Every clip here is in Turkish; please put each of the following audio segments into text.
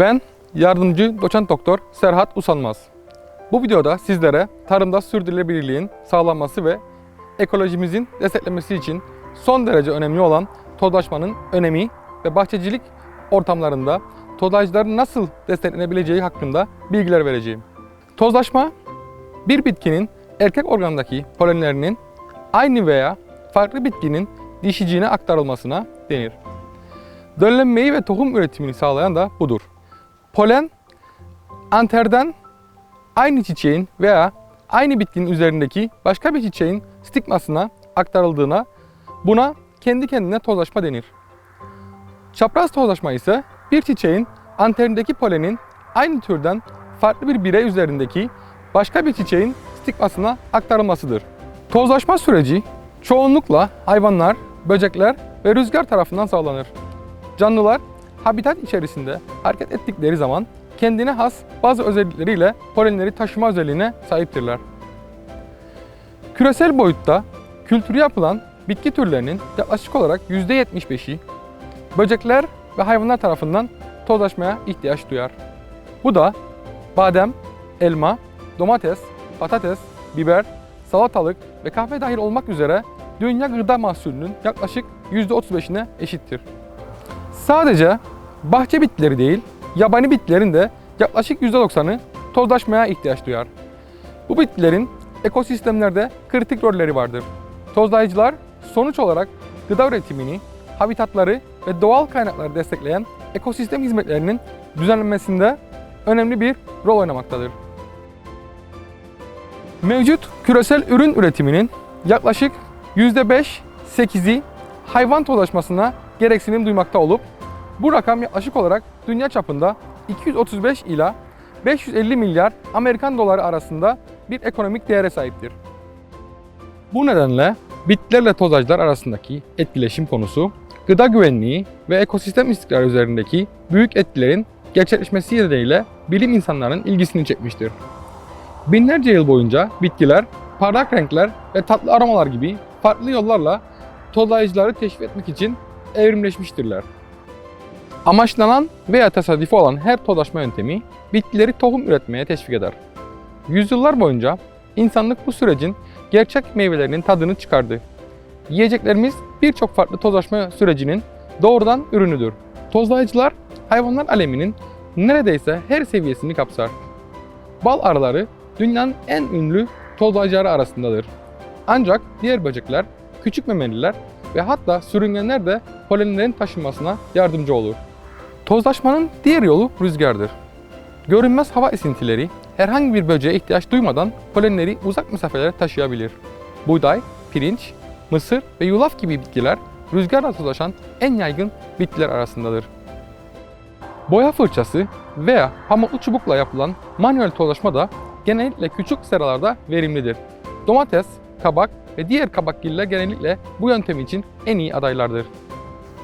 Ben yardımcı doçent doktor Serhat Usanmaz. Bu videoda sizlere tarımda sürdürülebilirliğin sağlanması ve ekolojimizin desteklenmesi için son derece önemli olan tozlaşmanın önemi ve bahçecilik ortamlarında tozlayıcıların nasıl desteklenebileceği hakkında bilgiler vereceğim. Tozlaşma, bir bitkinin erkek organdaki polenlerinin aynı veya farklı bitkinin dişiciğine aktarılmasına denir. Döllenmeyi ve tohum üretimini sağlayan da budur. Polen, anterden aynı çiçeğin veya aynı bitkinin üzerindeki başka bir çiçeğin stigmasına aktarıldığına buna kendi kendine tozlaşma denir. Çapraz tozlaşma ise bir çiçeğin anterindeki polenin aynı türden farklı bir birey üzerindeki başka bir çiçeğin stigmasına aktarılmasıdır. Tozlaşma süreci çoğunlukla hayvanlar, böcekler ve rüzgar tarafından sağlanır. Canlılar habitat içerisinde hareket ettikleri zaman kendine has bazı özellikleriyle polenleri taşıma özelliğine sahiptirler. Küresel boyutta kültürü yapılan bitki türlerinin yaklaşık olarak %75'i böcekler ve hayvanlar tarafından tozlaşmaya ihtiyaç duyar. Bu da badem, elma, domates, patates, biber, salatalık ve kahve dahil olmak üzere dünya gıda mahsulünün yaklaşık %35'ine eşittir. Sadece bahçe bitkileri değil, yabani bitkilerin de yaklaşık %90'ı tozlaşmaya ihtiyaç duyar. Bu bitkilerin ekosistemlerde kritik rolleri vardır. Tozlayıcılar sonuç olarak gıda üretimini, habitatları ve doğal kaynakları destekleyen ekosistem hizmetlerinin düzenlenmesinde önemli bir rol oynamaktadır. Mevcut küresel ürün üretiminin yaklaşık %5-8'i hayvan tozlaşmasına gereksinim duymakta olup bu rakam yaklaşık olarak dünya çapında 235 ila 550 milyar Amerikan doları arasında bir ekonomik değere sahiptir. Bu nedenle bitkilerle tozajlar arasındaki etkileşim konusu, gıda güvenliği ve ekosistem istikrarı üzerindeki büyük etkilerin gerçekleşmesi nedeniyle bilim insanlarının ilgisini çekmiştir. Binlerce yıl boyunca bitkiler parlak renkler ve tatlı aromalar gibi farklı yollarla tozlayıcıları teşvik etmek için evrimleşmiştirler. Amaçlanan veya tesadüfi olan her tozlaşma yöntemi bitkileri tohum üretmeye teşvik eder. Yüzyıllar boyunca insanlık bu sürecin gerçek meyvelerinin tadını çıkardı. Yiyeceklerimiz birçok farklı tozlaşma sürecinin doğrudan ürünüdür. Tozlayıcılar hayvanlar aleminin neredeyse her seviyesini kapsar. Bal arıları dünyanın en ünlü tozlayıcıları arasındadır. Ancak diğer böcekler, küçük memeliler ve hatta sürüngenler de polenlerin taşınmasına yardımcı olur. Tozlaşmanın diğer yolu rüzgardır. Görünmez hava esintileri herhangi bir böceğe ihtiyaç duymadan polenleri uzak mesafelere taşıyabilir. Buğday, pirinç, mısır ve yulaf gibi bitkiler rüzgarla tozlaşan en yaygın bitkiler arasındadır. Boya fırçası veya pamuklu çubukla yapılan manuel tozlaşma da genellikle küçük seralarda verimlidir. Domates, kabak ve diğer kabakgiller genellikle bu yöntem için en iyi adaylardır.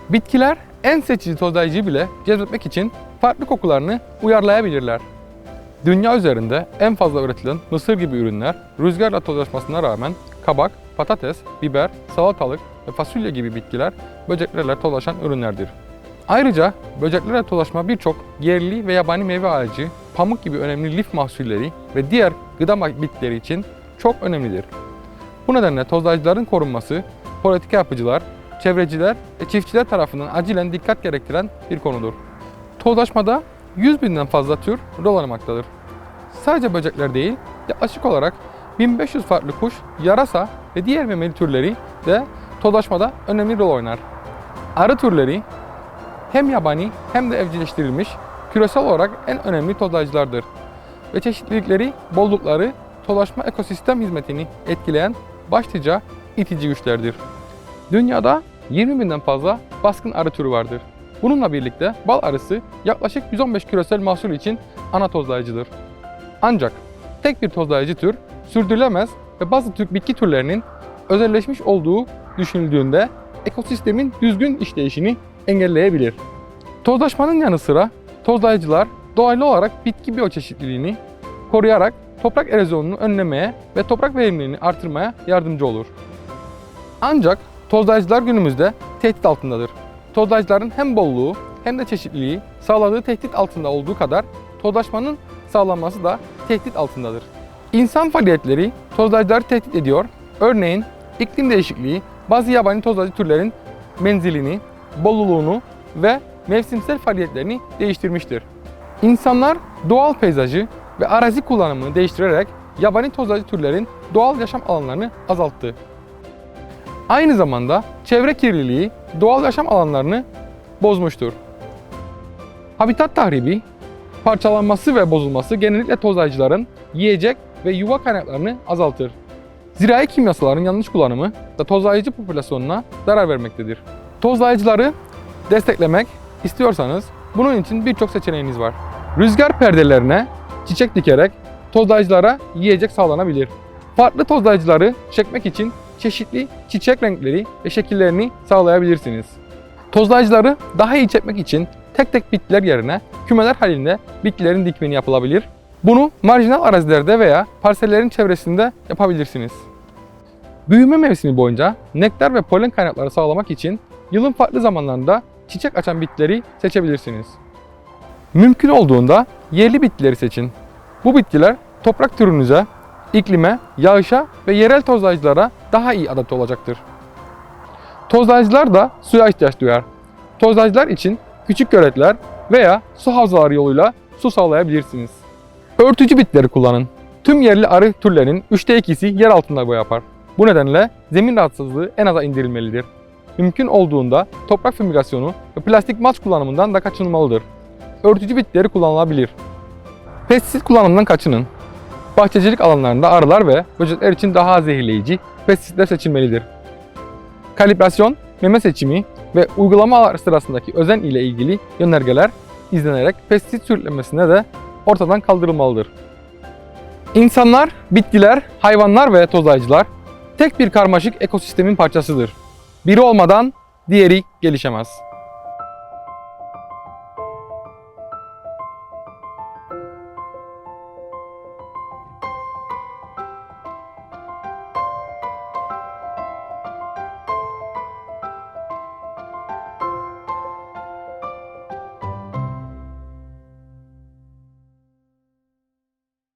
Bitkiler en seçici tozlayıcıyı bile cezbetmek için farklı kokularını uyarlayabilirler. Dünya üzerinde en fazla üretilen mısır gibi ürünler rüzgarla tozlaşmasına rağmen kabak, patates, biber, salatalık ve fasulye gibi bitkiler böceklerle tozlaşan ürünlerdir. Ayrıca böceklerle tozlaşma birçok yerli ve yabani meyve ağacı, pamuk gibi önemli lif mahsulleri ve diğer gıda bitkileri için çok önemlidir. Bu nedenle tozlayıcıların korunması politika yapıcılar, çevreciler ve çiftçiler tarafından acilen dikkat gerektiren bir konudur. Tozlaşmada 100 binden fazla tür rol oynamaktadır. Sadece böcekler değil, yaklaşık olarak 1500 farklı kuş, yarasa ve diğer memeli türleri de tozlaşmada önemli rol oynar. Arı türleri hem yabani hem de evcilleştirilmiş küresel olarak en önemli tozlayıcılardır. Ve çeşitlilikleri, bollukları tozlaşma ekosistem hizmetini etkileyen başlıca itici güçlerdir. Dünyada 20 binden fazla baskın arı türü vardır. Bununla birlikte bal arısı yaklaşık 115 küresel mahsul için ana tozlayıcıdır. Ancak tek bir tozlayıcı tür sürdürülemez ve bazı tür bitki türlerinin özelleşmiş olduğu düşünüldüğünde ekosistemin düzgün işleyişini engelleyebilir. Tozlaşmanın yanı sıra tozlayıcılar doğal olarak bitki biyoçeşitliliğini koruyarak toprak erozyonunu önlemeye ve toprak verimliliğini artırmaya yardımcı olur. Ancak tozlayıcılar günümüzde tehdit altındadır. Tozlayıcıların hem bolluğu hem de çeşitliliği sağladığı tehdit altında olduğu kadar tozlaşmanın sağlanması da tehdit altındadır. İnsan faaliyetleri tozlayıcıları tehdit ediyor. Örneğin iklim değişikliği bazı yabani tozlayıcı türlerin menzilini, bolluğunu ve mevsimsel faaliyetlerini değiştirmiştir. İnsanlar doğal peyzajı ve arazi kullanımını değiştirerek yabani tozlayıcı türlerin doğal yaşam alanlarını azalttı. Aynı zamanda çevre kirliliği doğal yaşam alanlarını bozmuştur. Habitat tahribi, parçalanması ve bozulması genellikle tozlayıcıların yiyecek ve yuva kaynaklarını azaltır. Zirai kimyasalların yanlış kullanımı da tozlayıcı popülasyonuna zarar vermektedir. Tozlayıcıları desteklemek istiyorsanız bunun için birçok seçeneğiniz var. Rüzgar perdelerine çiçek dikerek tozlayıcılara yiyecek sağlanabilir. Farklı tozlayıcıları çekmek için çeşitli çiçek renkleri ve şekillerini sağlayabilirsiniz. Tozlayıcıları daha iyi çekmek için tek tek bitkiler yerine kümeler halinde bitkilerin dikmeni yapılabilir. Bunu marjinal arazilerde veya parsellerin çevresinde yapabilirsiniz. Büyüme mevsimi boyunca nektar ve polen kaynakları sağlamak için yılın farklı zamanlarında çiçek açan bitkileri seçebilirsiniz. Mümkün olduğunda yerli bitkileri seçin. Bu bitkiler toprak türünüze, iklime, yağışa ve yerel tozlayıcılara daha iyi adapte olacaktır. Tozlayıcılar da suya ihtiyaç duyar. Tozlayıcılar için küçük göletler veya su havzaları yoluyla su sağlayabilirsiniz. Örtücü bitkileri kullanın. Tüm yerli arı türlerinin 3'te 2'si yer altında yuva yapar. Bu nedenle zemin rahatsızlığı en aza indirilmelidir. Mümkün olduğunda toprak fümigasyonu ve plastik malç kullanımından da kaçınılmalıdır. Örtücü bitkileri kullanılabilir. Pestisit kullanımından kaçının. Bahçecilik alanlarında arılar ve böcekler için daha zehirleyici pestisitler seçilmelidir. Kalibrasyon, meme seçimi ve uygulama sırasındaki özen ile ilgili yönergeler izlenerek pestisit sürüklenmesine de ortadan kaldırılmalıdır. İnsanlar, bitkiler, hayvanlar ve tozlayıcılar tek bir karmaşık ekosistemin parçasıdır. Biri olmadan diğeri gelişemez.